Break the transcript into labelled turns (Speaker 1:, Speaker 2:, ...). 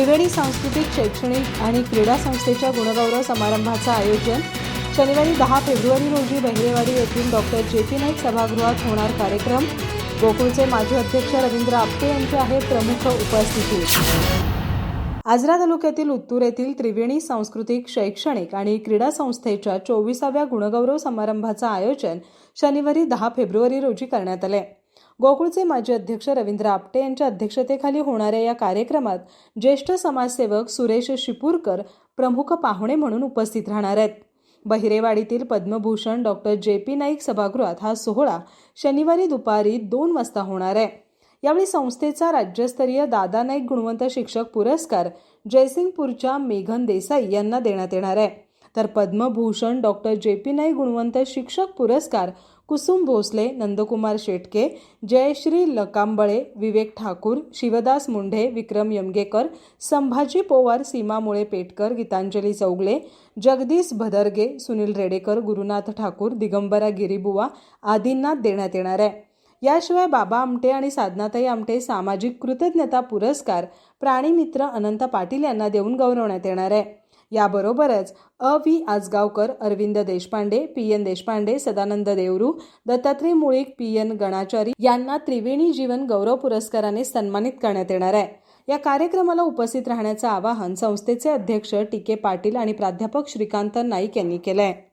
Speaker 1: त्रिवेणी सांस्कृतिक शैक्षणिक आणि क्रीडा संस्थेच्या गुणगौरव समारंभाचं आयोजन शनिवारी दहा फेब्रुवारी रोजी बहिरेवाडी येथील डॉक्टर जे पी नाईक सभागृहात होणार कार्यक्रम. गोकुळचे माजी अध्यक्ष रवींद्र आपटे यांचे आहेत प्रमुख उपस्थिती. आजरा तालुक्यातील उत्तूर येथील त्रिवेणी सांस्कृतिक शैक्षणिक आणि क्रीडा संस्थेच्या चोवीसाव्या गुणगौरव समारंभाचं आयोजन शनिवारी दहा फेब्रुवारी रोजी करण्यात आले गोकुळचे माजी अध्यक्ष रवींद्र आपटे यांच्या अध्यक्षतेखाली होणाऱ्या या कार्यक्रमात ज्येष्ठ समाजसेवक सुरेश शिपूरकर प्रमुख पाहुणे म्हणून उपस्थित राहणार आहेत. बहिरेवाडीतील Padma Bhushan doctor J P Naik सभागृहात हा सोहळा शनिवारी दुपारी दोन वाजता होणार आहे. यावेळी संस्थेचा राज्यस्तरीय दादा नाईक गुणवंत शिक्षक पुरस्कार जयसिंगपूरच्या मेघन देसाई यांना देण्यात येणार आहे. तर Padma Bhushan doctor J P Naik गुणवंत शिक्षक पुरस्कार कुसुम भोसले नंदकुमार शेटके जयश्री लकांबळे विवेक ठाकूर शिवदास मुंढे विक्रम यमगेकर संभाजी पोवार सीमा मुळे पेटकर गीतांजली चौगले जगदीश भदरगे सुनील रेडेकर गुरुनाथ ठाकूर दिगंबरा गिरीबुवा आदींना देण्यात येणार आहे. याशिवाय बाबा आमटे आणि साधनाताई आमटे सामाजिक कृतज्ञता पुरस्कार प्राणीमित्र अनंत पाटील यांना देऊन गौरवण्यात येणार आहे. याबरोबरच अ V Ajgaonkar Arvind Deshpande P N Deshpande Sadanand Devru Dattatray Mulik P N Ganachari यांना त्रिवेणी जीवन गौरव पुरस्काराने सन्मानित करण्यात येणार आहे. या कार्यक्रमाला उपस्थित राहण्याचं आवाहन संस्थेचे अध्यक्ष टी के पाटील आणि प्राध्यापक श्रीकांत नाईक यांनी केलं आहे